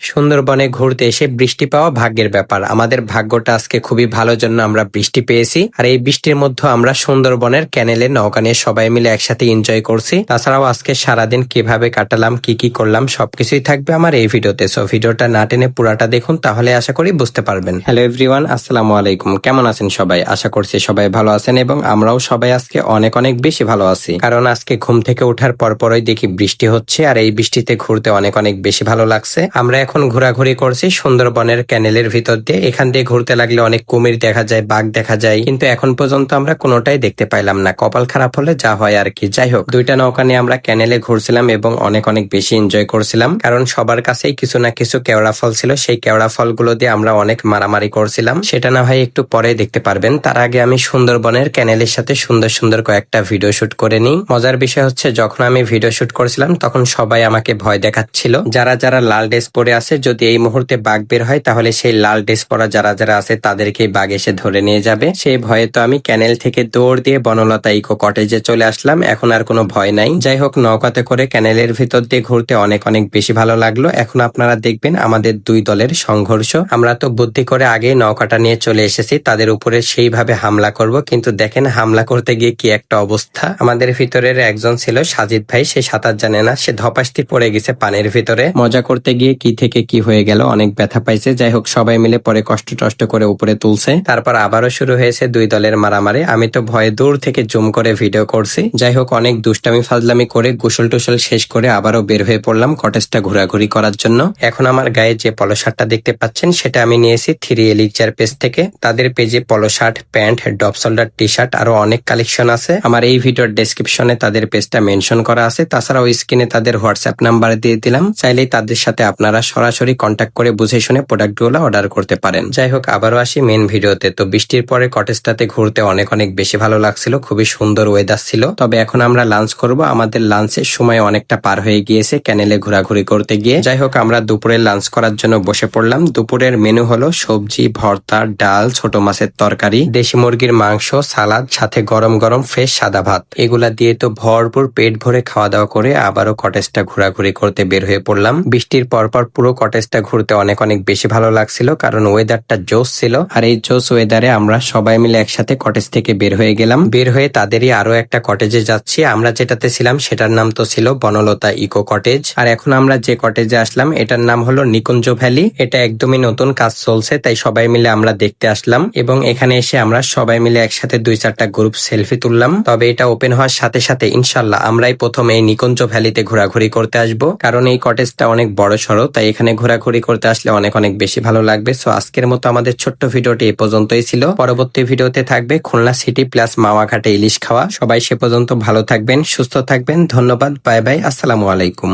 সুন্দরবনে ঘুরতে এসে বৃষ্টি পাওয়া ভাগ্যের ব্যাপার। আমাদের ভাগ্যটা আজকে খুবই ভালো জন্য আমরা বৃষ্টি পেয়েছি। আর এই বৃষ্টির মধ্যে আমরা সুন্দরবনের ক্যানেলে নৌকা নিয়ে সবাই মিলে একসাথে এনজয় করছি। তাছাড়াও আজকে সারাদিন কীভাবে কাটালাম, কি কি করলাম, সবকিছুই থাকবে আমার এই ভিডিওতে। সো ভিডিওটা না টেনে পুরাটা দেখুন, তাহলে আশা করি বুঝতে পারবেন। হ্যালো এভরিওয়ান আসসালামু আলাইকুম। কেমন আছেন সবাই? আশা করছি সবাই ভালো আছেন এবং আমরাও সবাই আজকে অনেক অনেক বেশি ভালো আছি। কারণ আজকে ঘুম থেকে ওঠার পর পরই দেখি বৃষ্টি হচ্ছে, আর এই বৃষ্টিতে ঘুরতে অনেক অনেক বেশি ভালো লাগছে। আমরা এখন ঘোরাঘুরি করছি সুন্দরবনের ক্যানেলের ভিতর দিয়ে। এখান দিয়ে ঘুরতে লাগলে অনেক কুমির দেখা যায়, বাঘ দেখা যায়। কিন্তু এখন পর্যন্ত আমরা কোনোটাই দেখতে পাইলাম না। কপাল খারাপ হলে যা হয় আর কি। যাই হোক, দুইটা নৌকা নিয়ে আমরা ক্যানেলে ঘুরছিলাম এবং অনেক অনেক বেশি এনজয় করছিলাম। কারণ সবার কাছেই কিছু না কিছু কেওড়া ফল ছিল। সেই কেওড়া ফলগুলো দিয়ে আমরা অনেক মারামারি করছিলাম। সেটা না হয় একটু পরে দেখতে পারবেন। তার আগে আমি সুন্দরবনের ক্যানেলের সাথে সুন্দর সুন্দর কয়েকটা ভিডিও শুট করে নিই। মজার বিষয় হচ্ছে, যখন আমি ভিডিও শুট করছিলাম, তখন সবাই আমাকে ভয় দেখাচ্ছিল। যারা যারা লাল ড্রেস পরে আছে, যদি এই মুহূর্তে বাঘ বের হয়, তাহলে সেই লাল ড্রেস পরা যারা যারা আছে, তাদেরকে বাঘ এসে ধরে নিয়ে যাবে। সেই ভয়ে তো আমি ক্যানেল থেকে দৌড় দিয়ে বনলতা ইকো কটেজে চলে আসলাম। এখন আর কোনো ভয় নাই। যাই হোক, নৌকাতে করে ক্যানেলের ভিতর দিয়ে ঘুরতে অনেক অনেক বেশি ভালো লাগল। এখন আপনারা দেখবেন আমাদের দুই দলের সংঘর্ষ। আমরা তো বুদ্ধি করে আগেই নৌকাটা নিয়ে চলে এসেছি। তাদের উপরে সেইভাবে হামলা করব। কিন্তু দেখেন, হামলা করতে গিয়ে কি একটা অবস্থা। আমাদের ভিতরের একজন ছিল সাজিদ ভাই। সে সাঁতার জানে না। সে ধপাসটি পড়ে গেছে পানির ভিতরে। মজা করতে গিয়ে কি থেকে কি হয়ে গেল? অনেক ব্যথা পাইছে। যাই হোক, সবাই মিলে পরে কষ্ট টষ্ট করে উপরে তুলছে। তারপর আবারও শুরু হয়েছে দুই দলের মারামারি। আমি তো ভয়ে দূর থেকে জুম করে ভিডিও করছি। যাই হোক, অনেক দুষ্টামি, ফাজলামি করে গোসল টোসল শেষ করে আবারও বের হয়ে পড়লাম কটেজটা ঘোরাঘুরি করার জন্য। এখন আমার গায়ে যে পলো শার্টটা দেখতে পাচ্ছেন, সেটা আমি নিয়েছি থ্রি এলিকচার পেজ থেকে। তাদের পেজে polo shirt pant, drop shoulder T shirt আরও অনেক কালেকশন আছে। আমার এই ভিডিওর ডেসক্রিপশনে তাদের পেজটা মেনশন করা আছে। তাছাড়াও স্ক্রিনে তাদের হোয়াটসঅ্যাপ নাম্বার দিয়ে দিলাম। চাইলেই তাদের সাথে আপনারা সরাসরি কন্ট্যাক্ট করে বুঝে শুনে প্রোডাক্টগুলো অর্ডার করতে পারেন। যাই হোক, আবারও আসি মেন ভিডিওতে তো বৃষ্টির পরে কটেজটাতে ঘুরতে অনেক অনেক বেশি ভালো লাগছিল, খুবই সুন্দর ওয়েদার ছিল। তবে এখন আমরা লাঞ্চ করব। আমাদের লাঞ্চের সময় অনেকটা পার হয়ে গিয়েছে ক্যানেলে ঘোরাঘুরি করতে গিয়ে। যাই হোক, আমরা দুপুরে লাঞ্চ করার জন্য বসে পড়লাম। দুপুরের মেনু হলো সবজি, ভর্তা, ডাল, ছোট মাছের তরকারি, দেশি মুরগির মাংস, সালাদ, সাথে গরম গরম ফ্রেশ সাদা ভাত। এগুলা দিয়ে তো ভরপুর পেট ভরে খাওয়া দাওয়া করে আবারও কটেজটা ঘোরাঘুরি করতে বের হয়ে পড়লাম। বৃষ্টির পরপর পুরো কটেজটা ঘুরতে অনেক অনেক বেশি ভালো লাগছিল, কারণ ওয়েদারটা জোস ছিল। আর এই জোস ওয়েদারে আমরা সবাই মিলে একসাথে কটেজ থেকে বের হয়ে গেলাম। বের হয়ে তাদেরই আরও একটা কটেজে যাচ্ছি। আমরা যেটাতে ছিলাম সেটার নাম তো ছিল বনলতা ইকো কটেজ আর এখন আমরা যে কটেজে আসলাম, এটার নাম হলো নিকুঞ্জ ভ্যালি। এটা একদমই নতুন কাজ চলছে, তাই সবাই মিলে আমরা দেখতে আসলাম। এবং এখানে এসে আমরা সবাই মিলে একসাথে দুই চারটা গ্রুপ সেলফি তুললাম। তবে এটা ওপেন হওয়ার সাথে সাথে ইনশাল্লাহ আমরাই প্রথমে এই নিকুঞ্জ ভ্যালিতে ঘোরাঘুরি করতে আসব। কারণ এই কটেজটা অনেক বড় সড়ো তাই এখানে ঘোরাঘুরি করতে আসলে অনেক অনেক বেশি ভালো লাগবে। সো আজকের মতো আমাদের ছোট্ট ভিডিওটি এ পর্যন্তই ছিল। পরবর্তী ভিডিওতে থাকবে খুলনা সিটি প্লাস মাওয়াঘাটে ইলিশ খাওয়া। সবাই সে পর্যন্ত ভালো থাকবেন, সুস্থ থাকবেন। ধন্যবাদ, বাই বাই। আসসালামু আলাইকুম।